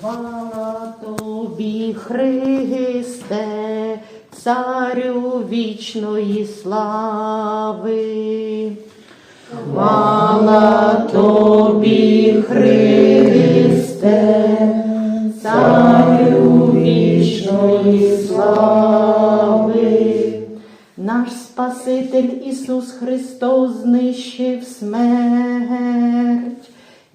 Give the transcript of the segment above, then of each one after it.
Хвала тобі, Христе, царю вічної слави. Хвала тобі, Христе, царю вічної слави. Наш Спаситель Ісус Христос знищив смерть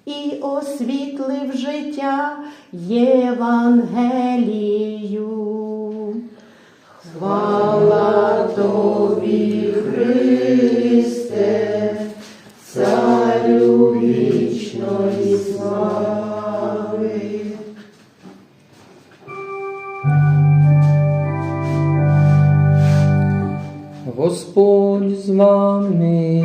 і освітлив життя Євангелію. Хвала тобі, Христе, царю вічної слави. Господь з вами.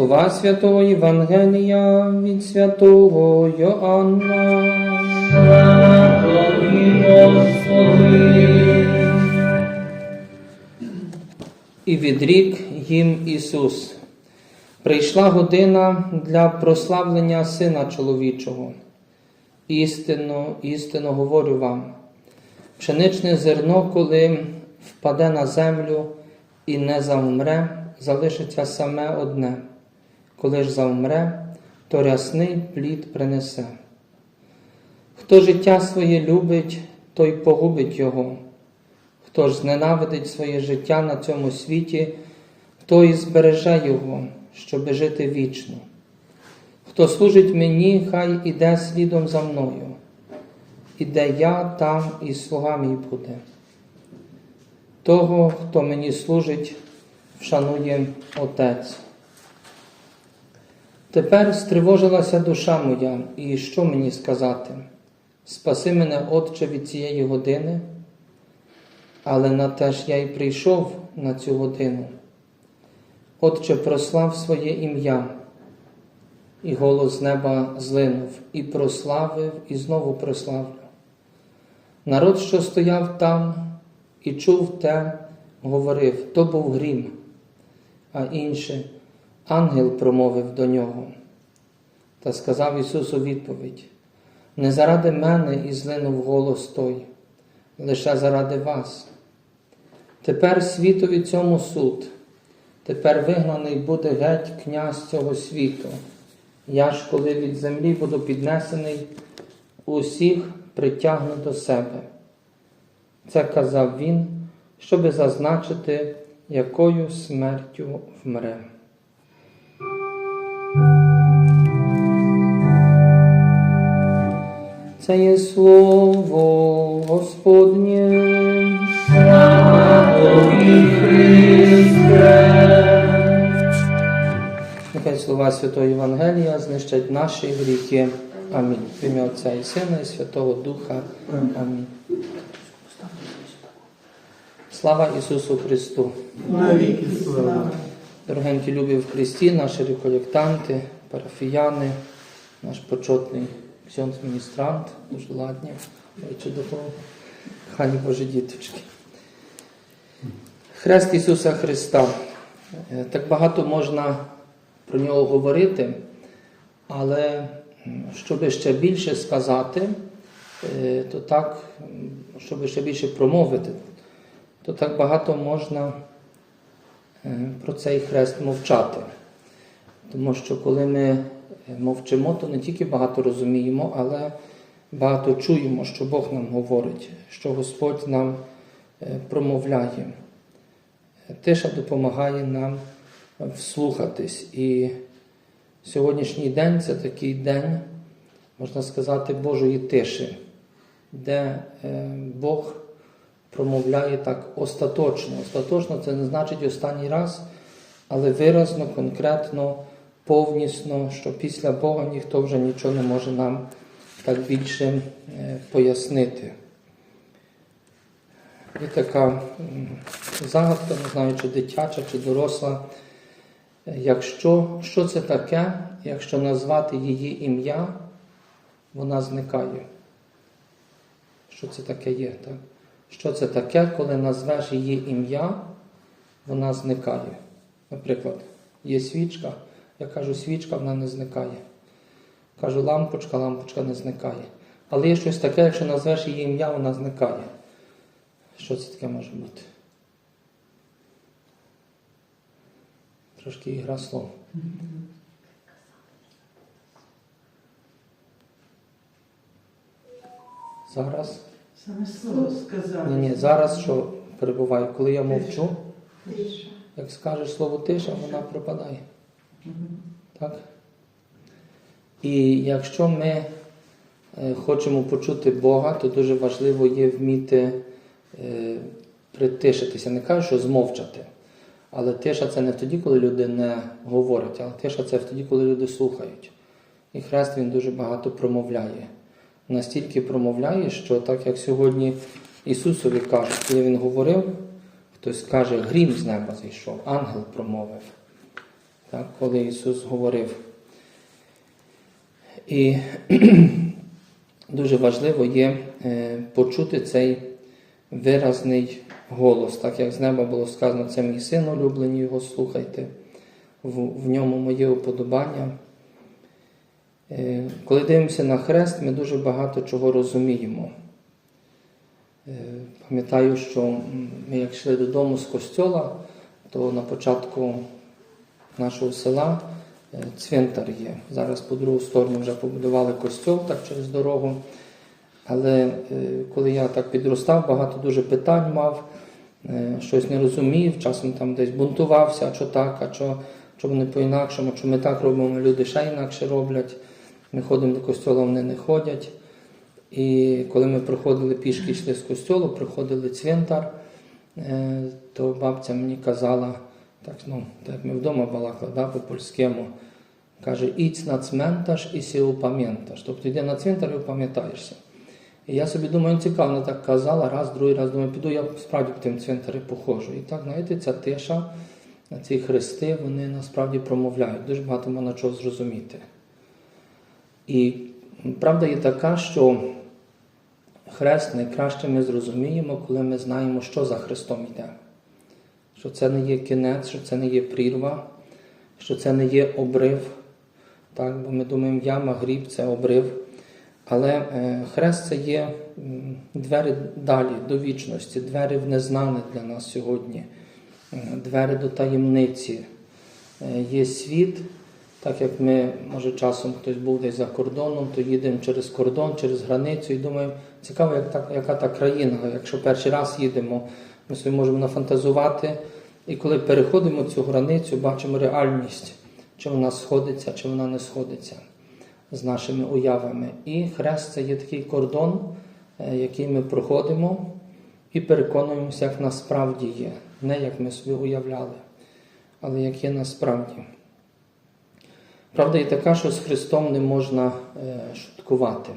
Слова Святого Євангелія від святого Йоанна. І відрік їм Ісус. Прийшла година для прославлення Сина чоловічого. Істинно, істинно говорю вам. Пшеничне зерно, коли впаде на землю і не завмре, залишиться саме одне. Коли ж завмре, то рясний плід принесе. Хто життя своє любить, той погубить його. Хто ж зненавидить своє життя на цьому світі, той збереже його, щоби жити вічно. Хто служить мені, хай іде слідом за мною. І де я, там і слуга мій буде. Того, хто мені служить, вшанує Отець. Тепер стривожилася душа моя, і що мені сказати? Спаси мене, Отче, від цієї години, але на те ж я й прийшов на цю годину. Отче, прослав своє ім'я, і голос неба злинув, і прославив, і знову прославлю. Народ, що стояв там і чув те, говорив, то був грім, а інше ангел промовив до нього. Та сказав Ісус у відповідь: Не заради мене і злинув голос той, лише заради вас. Тепер світові цьому суд, тепер вигнаний буде геть князь цього світу. Я ж, коли від землі буду піднесений, усіх притягну до себе. Це казав він, щоби зазначити, якою смертю вмре. Це є слово Господнє. Нехай слова Святого Євангелія знищать наші гріхи. Амінь. В ім'я Отця і Сина, і Святого Духа. Амінь. Слава Ісусу Христу! Навіки слава. Дорогенькі любі в Христі, наші реколектанти, парафіяни, наш почетний ксьонц міністрант, дуже ладні, чи до того, хані Божі діточки. Хрест Ісуса Христа. Е, Так багато можна про нього говорити, але щоб ще більше сказати, е, то так, щоб ще більше промовити, то так багато можна е, про цей хрест мовчати. Тому що коли ми мовчимо, то не тільки багато розуміємо, але багато чуємо, що Бог нам говорить, що Господь нам е, промовляє. Тиша допомагає нам вслухатись. І сьогоднішній день це такий день, можна сказати, Божої тиші, де е, Бог промовляє так остаточно. Остаточно це не значить останній раз, але виразно, конкретно, повнісно, що після Бога ніхто вже нічого не може нам так більше е, пояснити. Є така загадка, не знаю, чи дитяча, чи доросла. Якщо, що це таке, якщо назвати її ім'я, вона зникає. Що це таке є? Так? Що це таке, коли назвеш її ім'я, вона зникає. Наприклад, є свічка, Я кажу, свічка, вона не зникає. Кажу, лампочка, лампочка не зникає. Але є щось таке, якщо назвеш її ім'я, вона зникає. Що це таке може бути? Трошки ігра слов. Зараз. Саме слово сказати. Ні, ні, зараз що перебуваю, коли я мовчу, як скажеш слово тиша, вона пропадає. Так? І якщо ми е, хочемо почути Бога, то дуже важливо є вміти е, притишитися. Не кажу, що змовчати. Але тиша це не тоді, коли люди не говорять, але тиша це тоді, коли люди слухають. І хрест він дуже багато промовляє. Настільки промовляє, що так як сьогодні Ісусові кажуть, коли Він говорив, хтось каже, грім з неба зійшов, ангел промовив. Так, коли Ісус говорив. І дуже важливо є е, почути цей виразний голос, так як з неба було сказано, це мій син улюблені, його слухайте, в, в ньому моє уподобання. Е, Коли дивимося на хрест, ми дуже багато чого розуміємо. Е, Пам'ятаю, що ми як йшли додому з костьола, то на початку нашого села е, цвинтар є. Зараз по другу сторону вже побудували костьол так через дорогу. Але е, коли я так підростав, багато дуже питань мав, е, щось не розумів, часом там десь бунтувався, а що так, а що, що вони по-інакшому, що ми так робимо, люди ще інакше роблять. Ми ходимо до костьола, вони не ходять. І коли ми проходили пішки, йшли з костьолу, проходили цвинтар, то бабця мені казала, так, ну, так як ми вдома балакали, да, по-польському, каже, «Ідь на цментаж і сі упам'яташ. Тобто йди на цвинтар і опам'ятаєшся. І я собі думаю, цікаво, вона так казала, раз, другий раз думаю, піду, я справді по тим цвинтарі походжу. І так, знаєте, ця тиша, ці хрести, вони насправді промовляють. Дуже багато можна чого зрозуміти. І правда є така, що хрест найкраще ми зрозуміємо, коли ми знаємо, що за Христом йде. Що це не є кінець, що це не є прірва, що це не є обрив. Так, бо ми думаємо, яма, гріб це обрив. Але е, хрест це є двері далі до вічності, двері в незнане для нас сьогодні, е, двері до таємниці. Е, Є світ, так як ми, може, часом хтось був десь за кордоном, то їдемо через кордон, через границю і думаємо, цікаво, як та, яка та країна. Якщо перший раз їдемо, ми собі можемо нафантазувати. І коли переходимо цю границю, бачимо реальність, чи вона сходиться, чи вона не сходиться з нашими уявами. І хрест це є такий кордон, е, який ми проходимо і переконуємося, як насправді є. Не як ми собі уявляли, але як є насправді. Правда є така, що з Христом не можна е, шуткувати.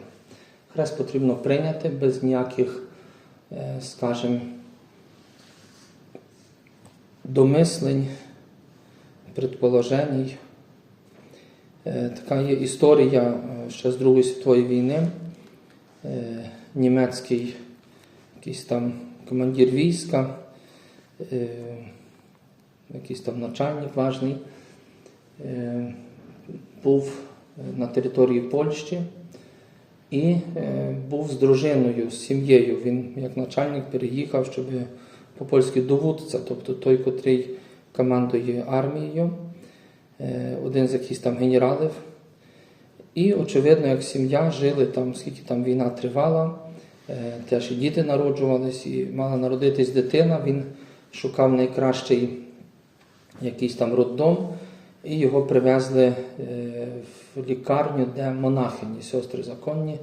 Хрест потрібно прийняти без ніяких, е, скажімо, домислень, предположень. Е, Така є історія е, ще з Другої світової війни. Е, Німецький якийсь там командир війська, якийсь там начальник важний, був на території Польщі і був з дружиною, з сім'єю. Він як начальник переїхав, щоб по-польськи доводця, тобто той, котрий командує армією, е, один з якихось там генералів. І, очевидно, як сім'я жили там, скільки там війна тривала, е, теж і діти народжувались, і мала народитись дитина. Він шукав найкращий якийсь там роддом, і його привезли е, в лікарню, де монахині, сестри законні,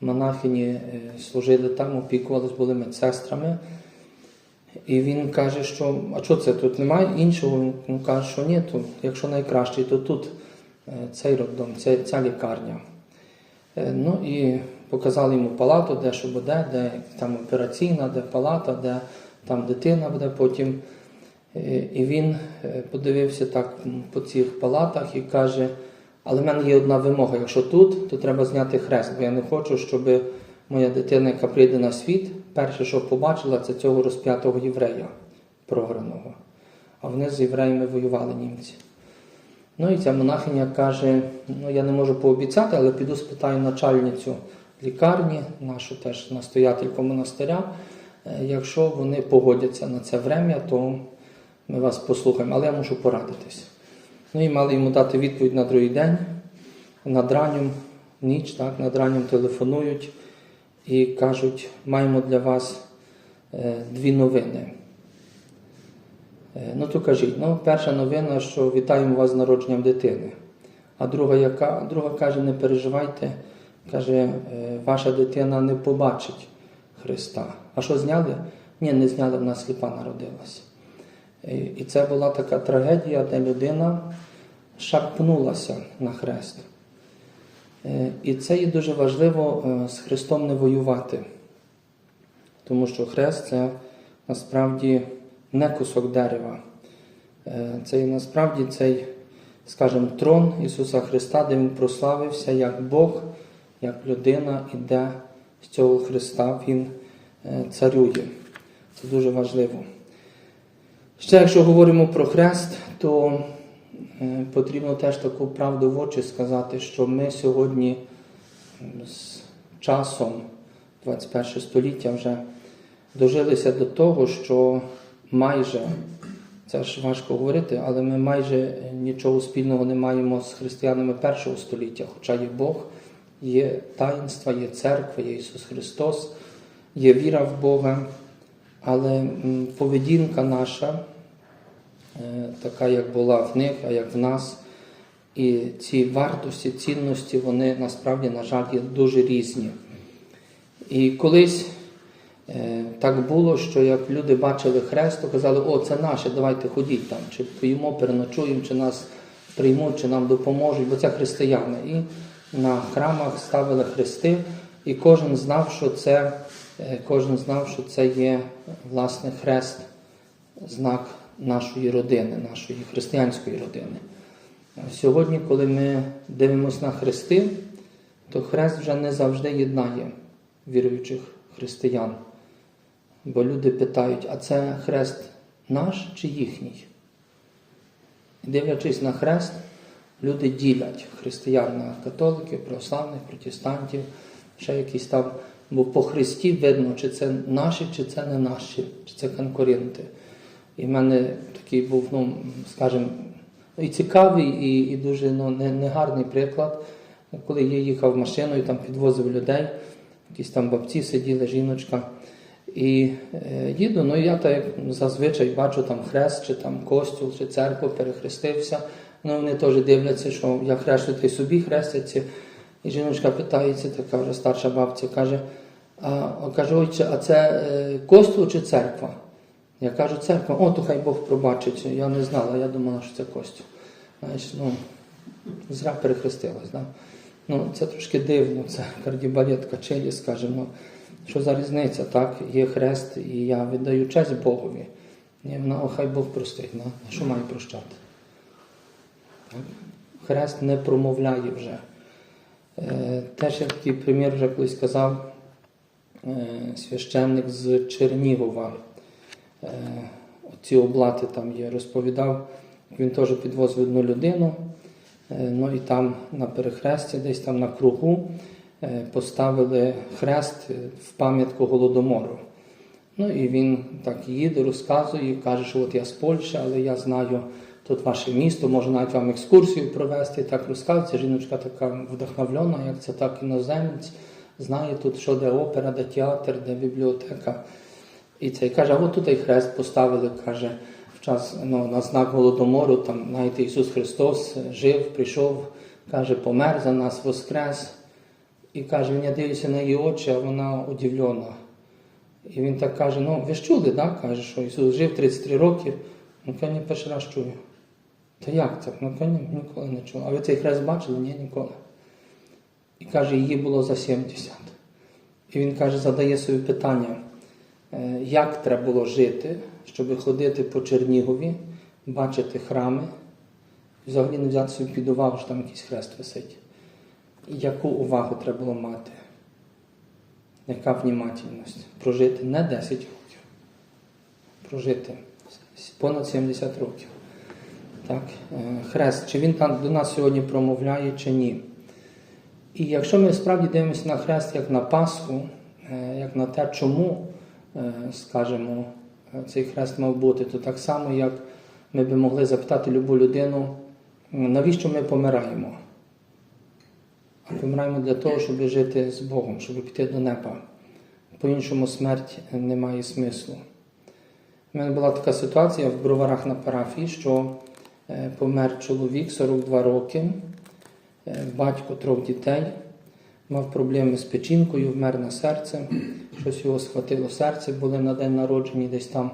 монахині служили там, опікувались, були медсестрами. І він каже, що а що це тут немає іншого? Він каже, що ні, то якщо найкращий, то тут е, цей роддом, ця, ця лікарня. Е, Ну і показали йому палату, де що буде, де там операційна, де палата, де там дитина буде потім. Е, І він подивився так по цих палатах і каже: але в мене є одна вимога: якщо тут, то треба зняти хрест, бо я не хочу, щоб моя дитина, яка прийде на світ, перше, що побачила, це цього розп'ятого єврея програного. А вони з євреями воювали німці. Ну і ця монахиня каже: ну я не можу пообіцяти, але піду спитаю начальницю лікарні, нашу теж настоятельку монастиря. Е, Якщо вони погодяться на це врем'я, то ми вас послухаємо, але я мушу порадитись. Ну і мали йому дати відповідь на другий день. Над раннім, ніч, так, над раннім телефонують і кажуть, маємо для вас е, дві новини. Е, Ну, то кажіть, ну, перша новина, що вітаємо вас з народженням дитини. А друга, яка? друга каже, не переживайте, каже, «е, ваша дитина не побачить Христа. А що зняли? Ні, не зняли, в нас сліпа народилася. І і це була така трагедія, де людина шарпнулася на хрест. Е, І це є дуже важливо е, з Христом не воювати. Тому що хрест це насправді не кусок дерева. Е, Це є насправді цей, скажімо, трон Ісуса Христа, де Він прославився як Бог, як людина, і де з цього Христа Він царює. Це дуже важливо. Ще якщо говоримо про хрест, то потрібно теж таку правду в очі сказати, що ми сьогодні з часом 21 століття вже дожилися до того, що майже, це ж важко говорити, але ми майже нічого спільного не маємо з християнами першого століття, хоча є Бог, є таїнства, є церква, є Ісус Христос, є віра в Бога, але поведінка наша, е, така як була в них, а як в нас, і ці вартості, цінності, вони насправді, на жаль, є дуже різні. І колись е, так було, що як люди бачили хрест, то казали, о, це наше, давайте ходіть там, чи поїмо, переночуємо, чи нас приймуть, чи нам допоможуть, бо це християни. І на храмах ставили хрести, і кожен знав, що це, е, кожен знав, що це є власне хрест, знак нашої родини, нашої християнської родини. Сьогодні, коли ми дивимося на хрести, то хрест вже не завжди єднає віруючих християн. Бо люди питають, а це хрест наш чи їхній? Дивлячись на хрест, люди ділять християн на католиків, православних, протестантів, ще якісь там. Бо по Христі видно, чи це наші, чи це не наші, чи це конкуренти. І в мене такий був, ну, скажімо, і цікавий, і, і дуже ну, не- негарний приклад, коли я їхав машиною, там підвозив людей, якісь там бабці сиділи, жіночка. І е, їду, ну я так зазвичай бачу там хрест, чи там костюл, чи церкву, перехрестився. Ну вони теж дивляться, що я хрещу, собі хреститься. І жіночка питається, така вже старша бабця, каже, а, каже, а це е, костюл чи церква? Я кажу, церква, о, то хай Бог пробачить. Я не знала, я думала, що це костюл. Знаєш, ну, зря перехрестилась. Да? Ну, це трошки дивно, це кардібалет качелі, скажімо. Що за різниця, так? Є хрест, і я віддаю честь Богові. Ні, вона, о, хай Бог простить, да? що має прощати? Хрест не промовляє вже. Е, теж я такий примір вже колись казав, е, священник з Чернігова. Е, ці облати там є, розповідав, він теж підвозив одну людину. Е, Ну і там на перехресті, десь там на кругу, е, поставили хрест в пам'ятку голодомору. Ну і він так їде, розказує, каже, що от я з Польщі, але я знаю тут ваше місто, можу навіть вам екскурсію провести. Так розказує. Ця жіночка така вдохновлена, як це так іноземець, знає тут, що де опера, де театр, де бібліотека. І цей каже, а от тут хрест поставили, каже, в час ну, на знак голодомору, там, знаєте, Ісус Христос жив, прийшов, каже, помер за нас, воскрес. І каже, він я дивлюся на її очі, а вона удивлена. І він так каже: ну ви ж чули, так? Каже, що Ісус жив 33 роки. Ну, я перший раз чую. Та як так? Ну, я ніколи не чув. А ви цей хрест бачили? Ні, ніколи. І каже, її було за 70. І він каже, задає собі питання, як треба було жити, щоб ходити по Чернігові, бачити храми, і взагалі не взяти собі під увагу, що там якийсь хрест висить. Яку увагу треба було мати? Яка внімательність? Прожити не 10 років, прожити понад 70 років. Так, е, хрест, чи він там до нас сьогодні промовляє, чи ні. І якщо ми справді дивимося на хрест як на Пасху, е, як на те, чому, е, е, цей хрест мав бути, то так само, як ми би могли запитати любу людину, навіщо ми помираємо? А помираємо для того, щоб жити з Богом, щоб піти до неба. По-іншому смерть не має смислу. У мене була така ситуація в броварах на парафії, що е, помер чоловік 42 роки, е, батько трьох дітей, мав проблеми з печінкою, вмер на серце, щось його схватило серце, були на день народження десь там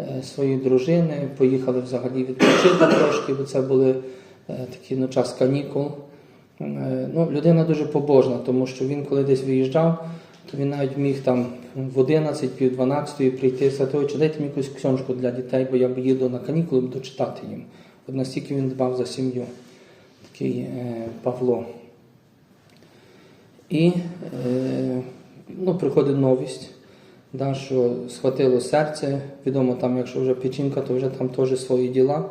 е, своєї дружини, поїхали взагалі відпочити трошки, бо це були е, такі ну, час канікул. Е, Ну, людина дуже побожна, тому що він, коли десь виїжджав, то він навіть міг там в 11, пів 12 прийти і сказати, чи дайте мені якусь книжку для дітей, бо я б їду на канікули, буду читати їм. От настільки він дбав за сім'ю, такий е, Павло. І е, ну, приходить новість, да, що схватило серце. Відомо, там, якщо вже печінка, то вже там теж свої діла.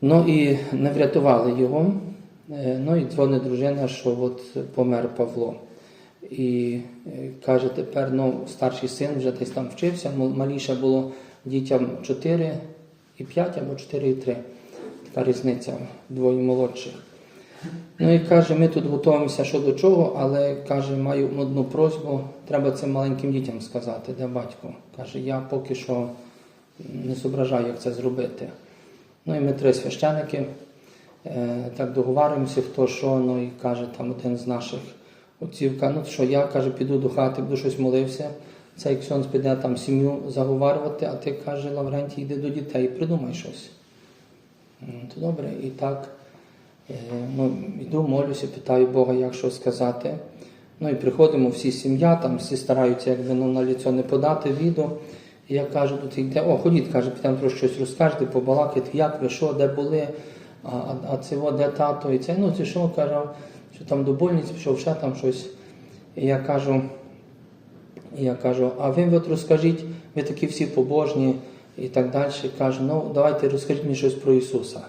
Ну і не врятували його. Е, Ну і дзвонить дружина, що от помер Павло. І е, каже, тепер ну, старший син вже десь там вчився, маліше було дітям 4 і 5 або 4 і 3. Така різниця, двоє молодших. Ну і каже, ми тут готуємося що до чого, але каже, маю одну просьбу, треба цим маленьким дітям сказати, де батько. Каже, я поки що не зображаю, як це зробити. Ну і ми три священики е, так договарюємося, хто що, ну і каже там один з наших отців, ну що я каже, піду до хати, буду щось молився. Цей ксьонз піде там сім'ю заговарювати, а ти каже, Лаврентій, йди до дітей, придумай щось. То добре, і так. Е, Ну, йду, молюся, питаю Бога, як що сказати. Ну і приходимо всі сім'я, там всі стараються якби ну, на ліцо не подати відео. І я кажу, тут йде, о, ходіть, каже, підемо трошки щось розкажете, побалакайте, як ви, що, де були, а, а, а це о, де тато, і це, ну це що, каже, що там до больниці пішов, ще там щось. І я кажу, і я кажу, а ви от розкажіть, ви такі всі побожні і так далі. Кажу, ну давайте розкажіть мені щось про Ісуса.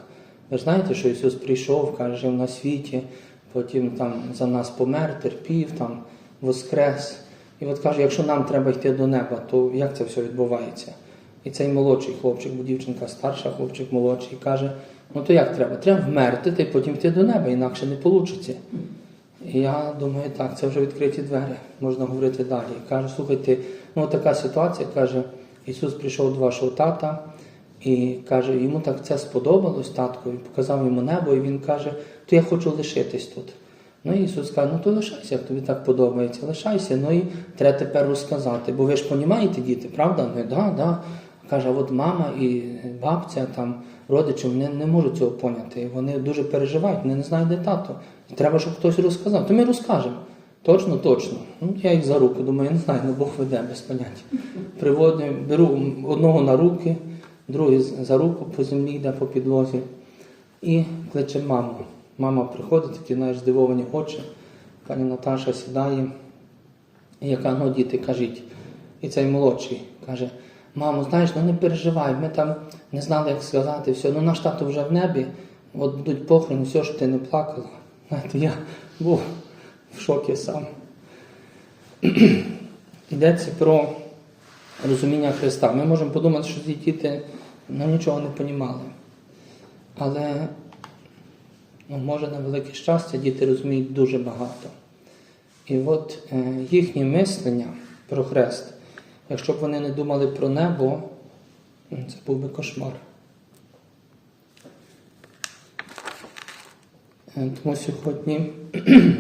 Ви ж знаєте, що Ісус прийшов, каже, на світі, потім там за нас помер, терпів, там воскрес. І от каже, якщо нам треба йти до неба, то як це все відбувається? І цей молодший хлопчик, бо дівчинка старша, хлопчик молодший, каже, ну то як треба? Треба вмерти й потім йти до неба, інакше не вийде. І я думаю, так, це вже відкриті двері, можна говорити далі. І кажу, слухайте, ну така ситуація, каже, Ісус прийшов до вашого тата і каже, йому так це сподобалось таткові, показав йому небо, і він каже, то я хочу лишитись тут. Ну і Ісус каже, ну то лишайся, як тобі так подобається, лишайся. Ну і треба тепер розказати. Бо ви ж розумієте, діти, правда? Ну, да, да. Каже, от мама і бабця, там, родичі, вони не можуть цього поняти. Вони дуже переживають, вони не знають, де тато. І треба, щоб хтось розказав. То ми розкажемо. Точно, точно. Ну, я їх за руку, думаю, я не знаю, ну Бог веде без поняття. Приводжу, беру одного на руки, другий за руку по землі йде по підлозі і кличе маму. Мама приходить, такі знаєш, здивовані очі. Пані Наташа сідає і яка, ну діти, кажіть. І цей молодший каже: мамо, знаєш, ну не переживай, ми там не знали, як сказати, все, ну наш тато вже в небі, от будуть похорони, все, що ти не плакала. Знаєте, я був в шокі сам. Йдеться про розуміння Христа. Ми можемо подумати, що ці діти ну, нічого не понімали. Але ну, може на велике щастя діти розуміють дуже багато. І от е, їхнє мислення про хрест, якщо б вони не думали про небо, це був би кошмар. Е, Тому сьогодні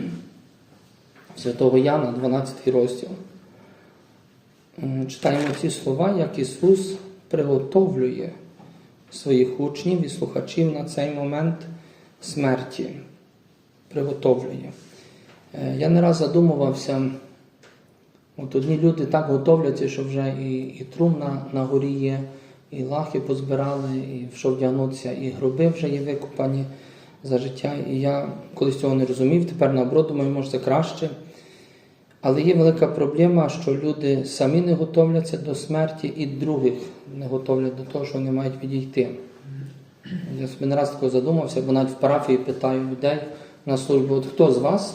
святого Яна, 12 розділ, м, читаємо ці слова, як Ісус приготовлює своїх учнів і слухачів на цей момент смерті. Приготовлює. Е, Я не раз задумувався, от одні люди так готовляться, що вже і, і трум на, на горі є, і лахи позбирали, і в що вдягнуться, і гроби вже є викопані за життя. І я колись цього не розумів, тепер наоборот, думаю, може це краще. Але є велика проблема, що люди самі не готовляться до смерті і других не готовлять до того, що вони мають відійти. Я собі не раз такого задумався, бо навіть в парафії питаю людей на службу, от хто з вас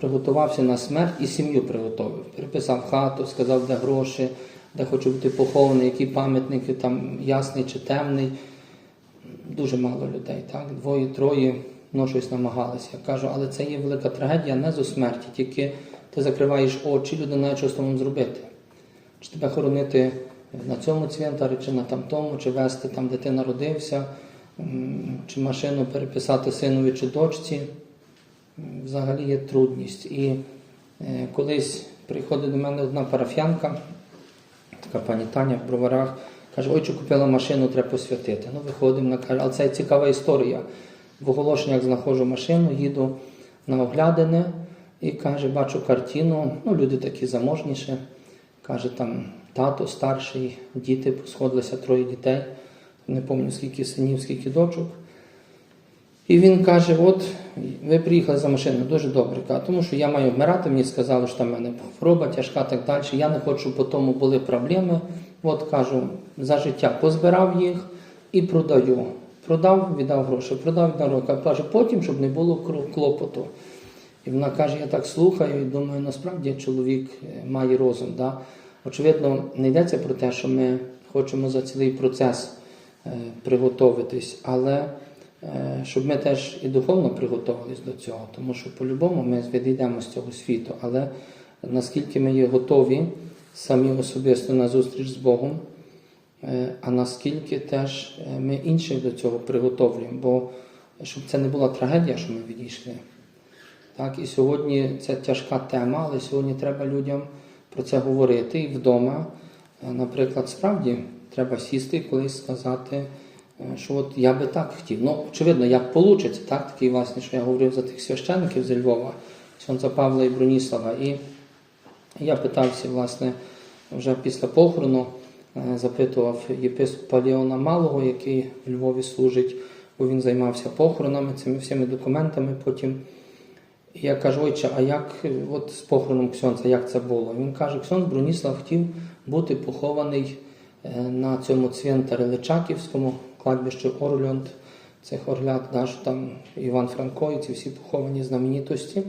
приготувався на смерть і сім'ю приготовив. Переписав хату, сказав, де гроші, де хочу бути похований, які пам'ятники, там ясний чи темний. Дуже мало людей, так? Двоє, троє, ну щось намагалися. Я кажу, але це є велика трагедія не зо смерті, тільки ти закриваєш очі, людина не знає, що з тобою зробити. Чи тебе хоронити на цьому цвинтарі, чи на тамтому, чи вести там, де ти народився, чи машину переписати синові чи дочці. Взагалі є трудність. І е, колись приходить до мене одна парафіянка, така пані Таня в броварах, каже, ой, чи купила машину, треба посвятити. Ну, виходимо, каже, але це цікава історія. В оголошеннях знаходжу машину, їду на оглядини і каже, бачу картину, ну, люди такі заможніші. Каже, там тато старший, діти сходилися троє дітей. Не пам'ятаю, скільки синів, скільки дочок. І він каже: от ви приїхали за машиною, дуже добре. Каже, тому що я маю вмирати, мені сказали, що там в мене хвороба тяжка, так далі. Я не хочу, по тому були проблеми. От кажу, за життя позбирав їх і продаю. Продав, віддав гроші, продав, віддав гроші. Каже, потім, щоб не було клопоту. І вона каже, я так слухаю і думаю, насправді чоловік е, має розум. Да? Очевидно, не йдеться про те, що ми хочемо за цілий процес е, приготуватись, але е, щоб ми теж і духовно приготувалися до цього, тому що по-любому ми відійдемо з цього світу. Але наскільки ми є готові самі особисто на зустріч з Богом, а наскільки теж ми інших до цього приготовлюємо, бо щоб це не була трагедія, що ми відійшли. Так, і сьогодні це тяжка тема, але сьогодні треба людям про це говорити і вдома. Е, Наприклад, справді треба сісти і колись сказати, е, що от я би так хотів. Ну, очевидно, як вийде, так, такий власне, що я говорив за тих священників зі Львова, Сонця Павла і Броніслава. І я питався, власне, вже після похорону, е, запитував єпископа Леона Малого, який в Львові служить, бо він займався похоронами, цими всіми документами потім. Я кажу, ойче, а як от з похороном Ксьонца, як це було? Він каже, Ксьонц Броніслав хотів бути похований е, на цьому цвинтарі Личаківському, кладбищі Орльонд, цих орлят, да, там Іван Франко і ці всі поховані знаменитості.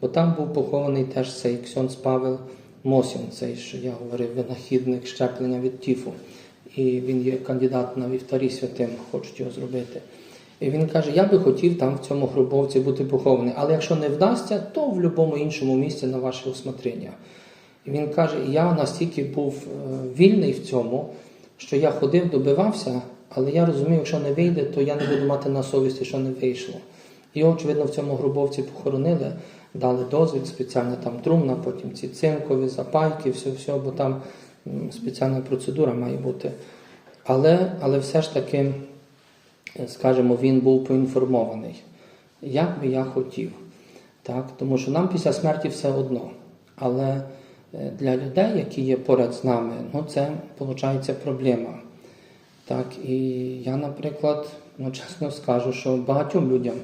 Бо там був похований теж цей Ксьонц Павел Мосін, цей, що я говорив, винахідник щеплення від тіфу. І він є кандидат на вівтарі святим, хочуть його зробити. І він каже: я би хотів там в цьому гробовці бути похований, але якщо не вдасться, то в будь-якому іншому місці на ваше усмотрення. І він каже: я настільки був е, вільний в цьому, що я ходив, добивався, але я розумів, якщо не вийде, то я не буду мати на совісті, що не вийшло. Його, очевидно, в цьому гробовці похоронили, дали дозвіл, спеціальна там трумна, потім ці цинкові запайки, все, все, бо там спеціальна процедура має бути. Але, але все ж таки скажімо, він був поінформований, як би я хотів. Так? Тому що нам після смерті все одно. Але е, для людей, які є поряд з нами, ну це виходить проблема. Так? І я, наприклад, ну, чесно скажу, що багатьом людям,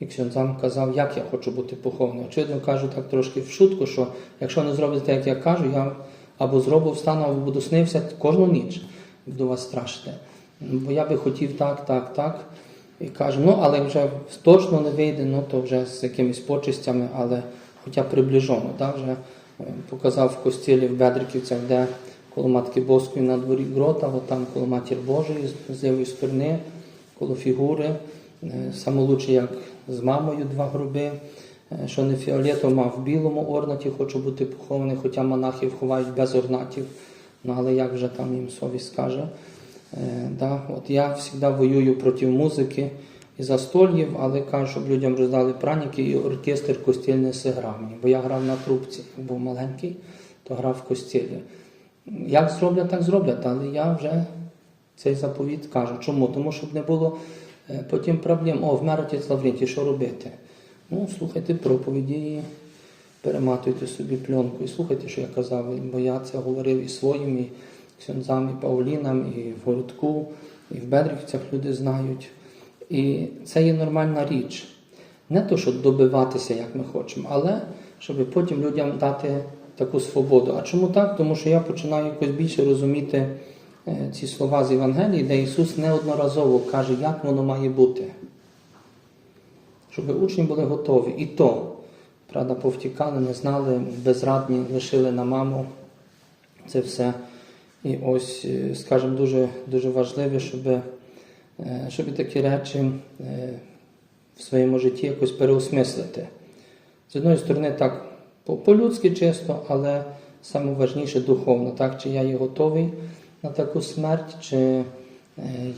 як сам казав, як я хочу бути похований. Очевидно, кажу так трошки в шутку, що якщо не зробите як я кажу, я або зроблю встану, або буду снився кожну ніч, буду вас страшити. Бо я би хотів так, так, так. І кажу, ну але вже точно не вийде, ну то вже з якимись почистями, але хоча приближено. Так, вже е, показав в костілі в Бедриківцях, де коло Матки Боської на дворі грота, от там коло Матір Божої з- лівої сторони, коло фігури. Е, Саме як з мамою два гроби, е, що не фіолетово, а в білому орнаті хочу бути похований, хоча монахів ховають без орнатів. Ну але як вже там їм совість скаже. Е, да, от я завжди воюю проти музики і застольїв, але кажу, щоб людям роздали праніки, і оркестр костільний зіграв мені. Бо я грав на трубці, був маленький, то грав в костілі. Як зроблять, так зроблять, але я вже цей заповіт кажу. Чому? Тому щоб не було е, потім проблем. О, вмер отець Лаврентій, що робити? Ну, слухайте проповіді і перематуйте собі пленку і слухайте, що я казав, бо я це говорив і своїм, і ксьонзам, і Паулінам, і в Городку, і в Бедрівцях люди знають. І це є нормальна річ. Не то, щоб добиватися, як ми хочемо, але щоб потім людям дати таку свободу. А чому так? Тому що я починаю якось більше розуміти е, ці слова з Євангелії, де Ісус неодноразово каже, як воно має бути. Щоб учні були готові. І то, правда, повтікали, не знали, безрадні, лишили на маму це все. І ось, е, скажімо, дуже, дуже важливо, щоб, е, щоб такі речі е, в своєму житті якось переосмислити. З одної сторони, так, по- по-людськи чисто, але саме важніше духовно, так, чи я є готовий на таку смерть, чи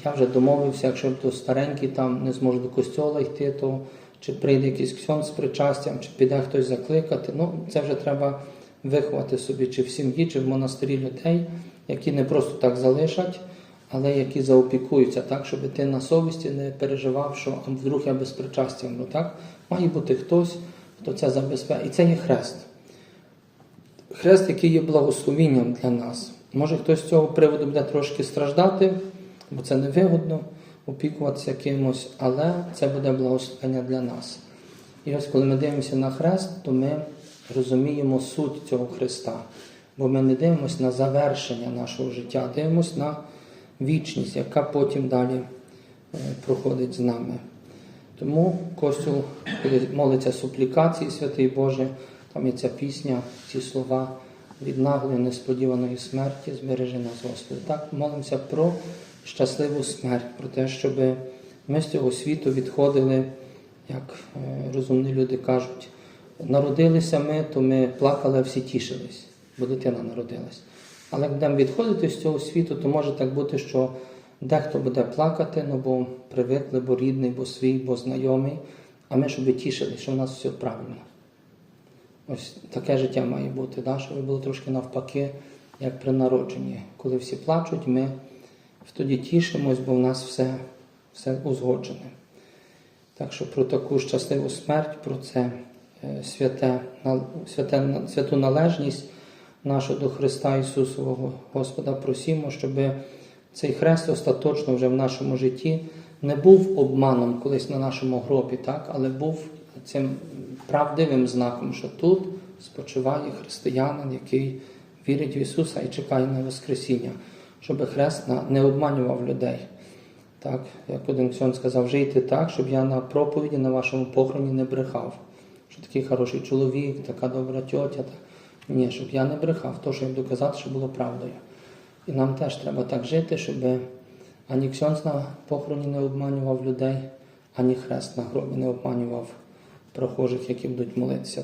я вже домовився, якщо буду старенький, там не зможу до костьола йти, то чи прийде якийсь ксьон з причастям, чи піде хтось закликати. Ну, це вже треба виховати собі, чи в сім'ї, чи в монастирі людей, які не просто так залишать, але які заопікуються, так, щоб ти на совісті не переживав, що вдруг я без причастя вмру. Так? Має бути хтось, хто це забезпечить. І це є хрест. Хрест, який є благословінням для нас. Може хтось з цього приводу буде трошки страждати, бо це невигодно опікуватися кимось, але це буде благословення для нас. І ось коли ми дивимося на хрест, то ми розуміємо суть цього Христа. Бо ми не дивимося на завершення нашого життя, дивимося на вічність, яка потім далі е, проходить з нами. Тому Костюл, молиться суплікації, святий Боже, там є ця пісня, ці слова від наглої несподіваної смерті, збережи нас, Господи. Так, молимося про щасливу смерть, про те, щоб ми з цього світу відходили, як е, розумні люди кажуть, народилися ми, то ми плакали, а всі тішились, бо дитина народилась. Але як будемо відходити з цього світу, то може так бути, що дехто буде плакати, ну бо привикли, бо рідний, бо свій, бо знайомий, а ми щоб тішили, що в нас все правильно. Ось таке життя має бути, да? щоб було трошки навпаки, як при народженні. Коли всі плачуть, ми тоді тішимось, бо в нас все, все узгоджене. Так що про таку щасливу смерть, про це е, святе, святе, святу належність нашу до Христа Ісусового Господа просімо, щоб цей хрест остаточно вже в нашому житті не був обманом колись на нашому гробі, так? але був цим правдивим знаком, що тут спочиває християнин, який вірить в Ісуса і чекає на Воскресіння, щоб хрест не обманював людей. Так, як один ксьон сказав, жийте так, щоб я на проповіді на вашому похороні не брехав. Що такий хороший чоловік, така добра тьотя. Ні, щоб я не брехав, то, що я буду казати, що було правдою. І нам теж треба так жити, щоб ані ксьонс на похороні не обманював людей, ані хрест на гробі не обманював прохожих, які будуть молитися.